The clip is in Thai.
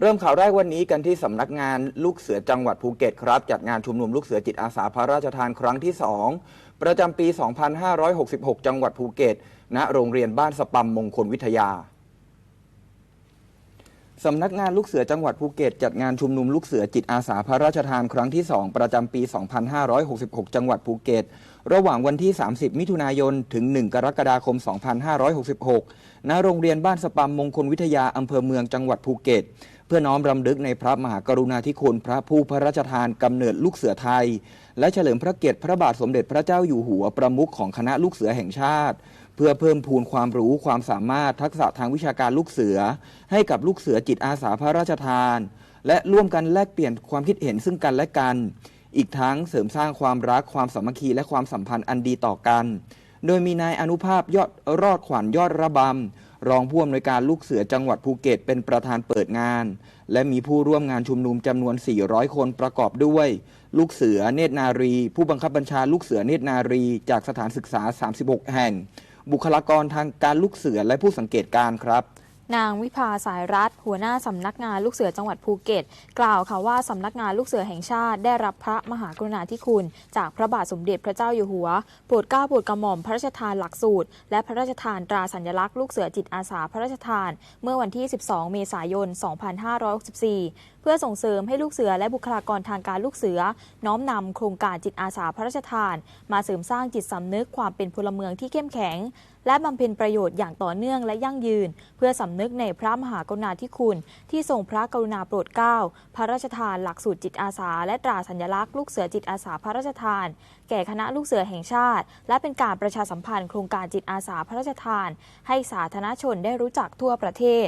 เริ่มข่าวแรกวันนี้กันที่สำนักงานลูกเสือจังหวัดภูเก็ตครับ จัดงานชุมนุมลูกเสือจิตอาสาพระราชทานครั้งที่ 2 ประจำปี 2566 จังหวัดภูเก็ต ณ โรงเรียนบ้านสปัมมงคลวิทยาสำนักงานลูกเสือจังหวัดภูเก็ตจัดงานชุมนุมลูกเสือจิตอาสาพระราชทานครั้งที่ 2 ประจำปี 2566 จังหวัดภูเก็ต ระหว่างวันที่ 30 มิถุนายน ถึง 1 กรกฎาคม 2566 ณ โรงเรียนบ้านสปัมมงคลวิทยาอำเภอเมืองจังหวัดภูเก็ต พื่อน้อมรำลึกในพระมหากรุณาธิคุณพระผู้พระราชทานกำเนิดลูกเสือไทย และเฉลิมพระเกียรติพระบาทสมเด็จพระเจ้าอยู่หัวประมุขของคณะลูกเสือแห่งชาติ เพื่อเพิ่มพูนความรู้ความสามารถทักษะทางวิชาการลูกเสือ ให้กับลูกเสือจิตอาสาพระราชทาน และร่วมกันแลกเปลี่ยนความคิดเห็นซึ่งกันและกัน อีกทั้งเสริมสร้างความรักความสามัคคีและความสัมพันธ์อันดีต่อกัน โดยมีนายอนุภาพยอดรอดขวัญยอดระบำ รองผู้อำนวยการลูกเสือจังหวัดภูเก็ตเป็นประธานเปิดงาน และมีผู้ร่วมงานชุมนุมจำนวน 400 คนประกอบด้วย ลูกเสือเนตรนารี ผู้บังคับบัญชาลูกเสือเนตรนารี จากสถานศึกษา 36 แห่ง บุคลากรทางการลูกเสือและผู้สังเกตการครับ นางวิภาสายรัฐ หัวหน้าสำนักงานลูกเสือจังหวัดภูเก็ต กล่าวค่ะว่าสำนักงานลูกเสือแห่งชาติได้รับพระมหากรุณาธิคุณ จากพระบาทสมเด็จพระเจ้าอยู่หัวโปรดเกล้าโปรดกระหม่อมพระราชทานหลักสูตร และพระราชทานตราสัญลักษณ์ลูกเสือจิตอาสาพระราชทาน เมื่อวันที่ 12 เมษายน 2564 เพื่อส่งเสริมให้ลูกเสือและบุคลากรทางการลูกเสือ น้อมนำโครงการจิตอาสาพระราชทาน มาเสริมสร้างจิตสำนึกความเป็นพลเมืองที่เข้มแข็ง และบำเพ็ญประโยชน์อย่างต่อเนื่องและยั่งยืน เพื่อสำำนึกในพระมหากรุณาธิคุณ ที่ทรงพระกรุณาโปรดเกล้า พระราชทานหลักสูตรจิตอาสา และตราสัญลักษณ์ลูกเสือจิตอาสาพระราชทาน แก่คณะลูกเสือแห่งชาติ และเป็นการประชาสัมพันธ์โครงการจิตอาสาพระราชทาน ให้สาธารณชนได้รู้จักทั่วประเทศ